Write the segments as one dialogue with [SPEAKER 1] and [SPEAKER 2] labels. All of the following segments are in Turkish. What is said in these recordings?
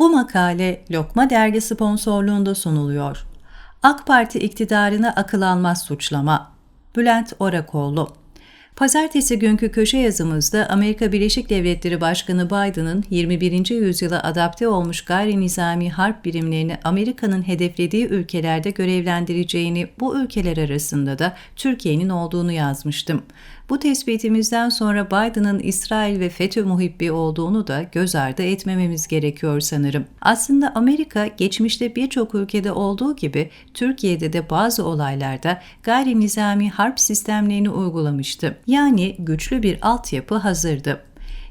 [SPEAKER 1] Bu makale Lokma Dergi sponsorluğunda sunuluyor. AK Parti iktidarına akıl almaz suçlama. Bülent Orakoğlu Pazartesi günkü köşe yazımızda Amerika Birleşik Devletleri Başkanı Biden'ın 21. yüzyıla adapte olmuş gayri nizami harp birimlerini Amerika'nın hedeflediği ülkelerde görevlendireceğini, bu ülkeler arasında da Türkiye'nin olduğunu yazmıştım. Bu tespitimizden sonra Biden'ın İsrail ve FETÖ muhibbi olduğunu da göz ardı etmememiz gerekiyor sanırım. Aslında Amerika geçmişte birçok ülkede olduğu gibi Türkiye'de de bazı olaylarda gayri nizami harp sistemlerini uygulamıştı. Yani güçlü bir altyapı hazırdı.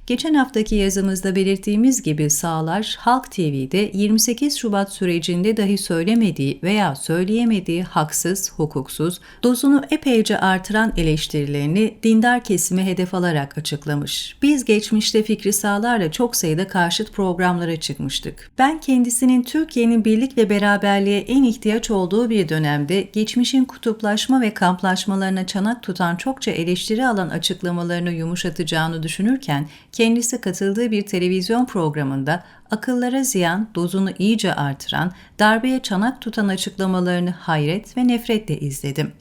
[SPEAKER 1] Geçen haftaki yazımızda belirttiğimiz gibi sağlar Halk TV'de 28 Şubat sürecinde dahi söylemediği veya söyleyemediği haksız, hukuksuz, dozunu epeyce artıran eleştirilerini dindar kesime hedef alarak açıklamış. Biz geçmişte Fikri Sağlar'la çok sayıda karşıt programlara çıkmıştık. Ben kendisinin Türkiye'nin birlik ve beraberliğe en ihtiyaç olduğu bir dönemde geçmişin kutuplaşma ve kamplaşmalarına çanak tutan çokça eleştiri alan açıklamalarını yumuşatacağını düşünürken kendisi katıldığı bir televizyon programında akıllara ziyan, dozunu iyice artıran, darbeye çanak tutan açıklamalarını hayret ve nefretle izledim.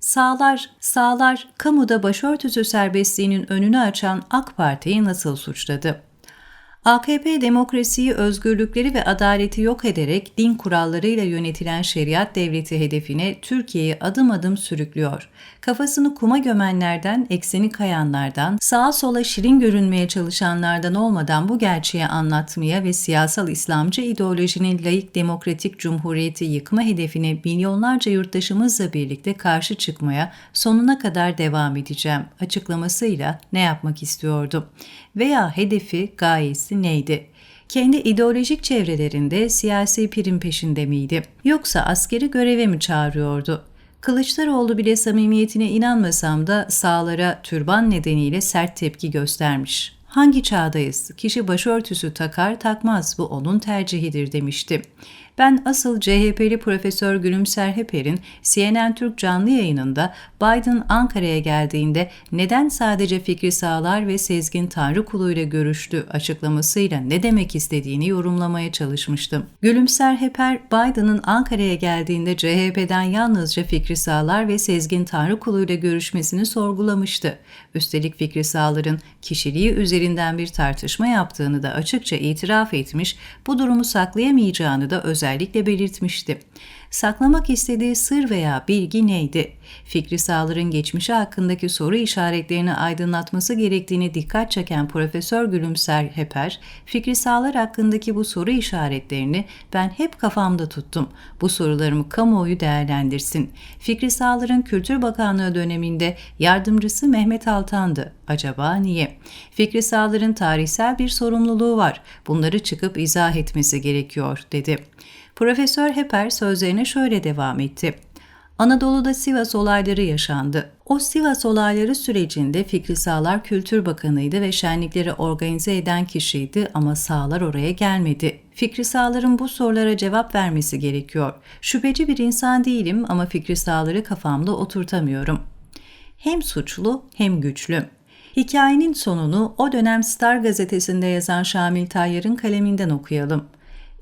[SPEAKER 1] Sağlar, sağlar, kamuda başörtüsü serbestliğinin önünü açan AK Parti'yi nasıl suçladı? AKP demokrasiyi, özgürlükleri ve adaleti yok ederek din kurallarıyla yönetilen şeriat devleti hedefine Türkiye'yi adım adım sürüklüyor. Kafasını kuma gömenlerden, ekseni kayanlardan, sağa sola şirin görünmeye çalışanlardan olmadan bu gerçeği anlatmaya ve siyasal İslamcı ideolojinin layık demokratik cumhuriyeti yıkma hedefine milyonlarca yurttaşımızla birlikte karşı çıkmaya sonuna kadar devam edeceğim açıklamasıyla ne yapmak istiyordu? Veya hedefi, gayesi neydi? Kendi ideolojik çevrelerinde siyasi prim peşinde miydi? Yoksa askeri göreve mi çağırıyordu? Kılıçdaroğlu bile samimiyetine inanmasam da sağlara türban nedeniyle sert tepki göstermiş. Hangi çağdayız? Kişi başörtüsü takar takmaz bu onun tercihidir demişti. Ben asıl CHP'li Profesör Gülümser Heper'in CNN Türk canlı yayınında Biden Ankara'ya geldiğinde neden sadece Fikri Sağlar ve Sezgin Tanrıkulu ile görüştü açıklamasıyla ne demek istediğini yorumlamaya çalışmıştım. Gülümser Heper, Biden'ın Ankara'ya geldiğinde CHP'den yalnızca Fikri Sağlar ve Sezgin Tanrıkulu ile görüşmesini sorgulamıştı. Üstelik Fikri Sağlar'ın kişiliği üzerinden bir tartışma yaptığını da açıkça itiraf etmiş, bu durumu saklayamayacağını da özel özellikle belirtmişti. Saklamak istediği sır veya bilgi neydi? Fikri Sağlar'ın geçmişi hakkındaki soru işaretlerini aydınlatması gerektiğini dikkat çeken Profesör Gülümser Heper, Fikri Sağlar hakkındaki bu soru işaretlerini ben hep kafamda tuttum. Bu sorularımı kamuoyu değerlendirsin. Fikri Sağlar'ın Kültür Bakanlığı döneminde yardımcısı Mehmet Altan'dı. Acaba niye? Fikri Sağlar'ın tarihsel bir sorumluluğu var. Bunları çıkıp izah etmesi gerekiyor, dedi. Profesör Heper sözlerine şöyle devam etti. Anadolu'da Sivas olayları yaşandı. O Sivas olayları sürecinde Fikri Sağlar Kültür Bakanıydı ve şenlikleri organize eden kişiydi ama Sağlar oraya gelmedi. Fikri Sağlar'ın bu sorulara cevap vermesi gerekiyor. Şüpheci bir insan değilim ama Fikri Sağlar'ı kafamda oturtamıyorum. Hem suçlu hem güçlü. Hikayenin sonunu o dönem Star gazetesinde yazan Şamil Tayyar'ın kaleminden okuyalım.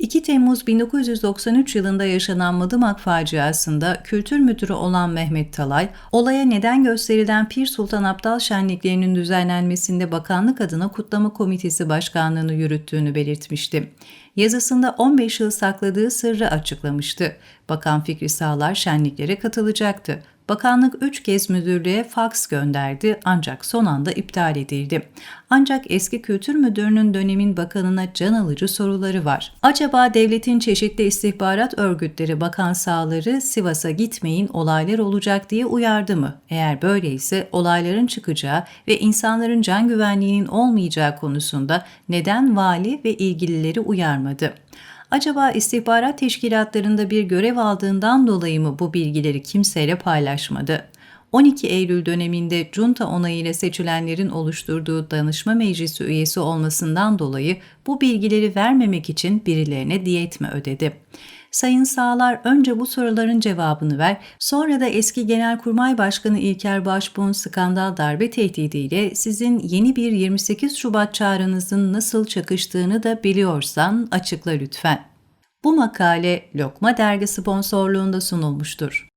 [SPEAKER 1] 2 Temmuz 1993 yılında yaşanan Madımak faciasında kültür müdürü olan Mehmet Talay, olaya neden gösterilen Pir Sultan Abdal şenliklerinin düzenlenmesinde bakanlık adına kutlama komitesi başkanlığını yürüttüğünü belirtmişti. Yazısında 15 yıl sakladığı sırrı açıklamıştı. Bakan Fikri Sağlar şenliklere katılacaktı. Bakanlık 3 kez müdürlüğe faks gönderdi ancak son anda iptal edildi. Ancak eski kültür müdürünün dönemin bakanına can alıcı soruları var. Acaba devletin çeşitli istihbarat örgütleri bakan sağları Sivas'a gitmeyin olaylar olacak diye uyardı mı? Eğer böyleyse olayların çıkacağı ve insanların can güvenliğinin olmayacağı konusunda neden vali ve ilgilileri uyarmadı? Acaba istihbarat teşkilatlarında bir görev aldığından dolayı mı bu bilgileri kimseyle paylaşmadı? 12 Eylül döneminde junta onayıyla seçilenlerin oluşturduğu danışma meclisi üyesi olmasından dolayı bu bilgileri vermemek için birilerine diyet mi ödedi? Sayın Sağlar önce bu soruların cevabını ver, sonra da eski Genelkurmay Başkanı İlker Başbuğ'un skandal darbe tehdidiyle sizin yeni bir 28 Şubat çağrınızın nasıl çakıştığını da biliyorsan açıkla lütfen. Bu makale Lokma Dergi sponsorluğunda sunulmuştur.